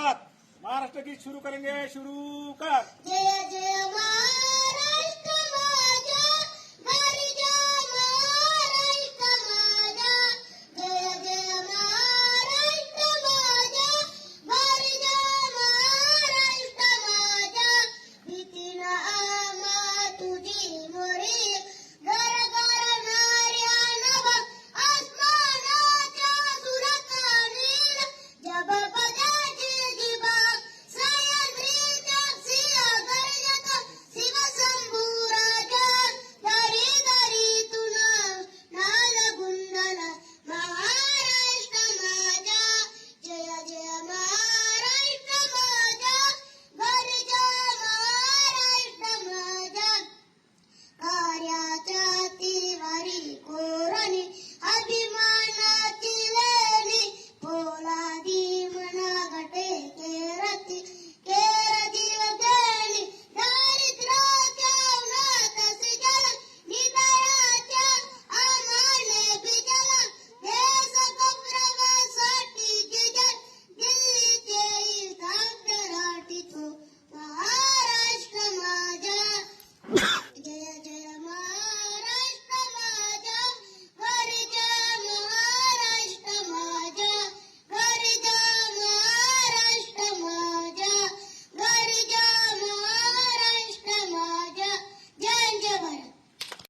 महाराष्ट्र गीत शुरू करेंगे शुरू कर.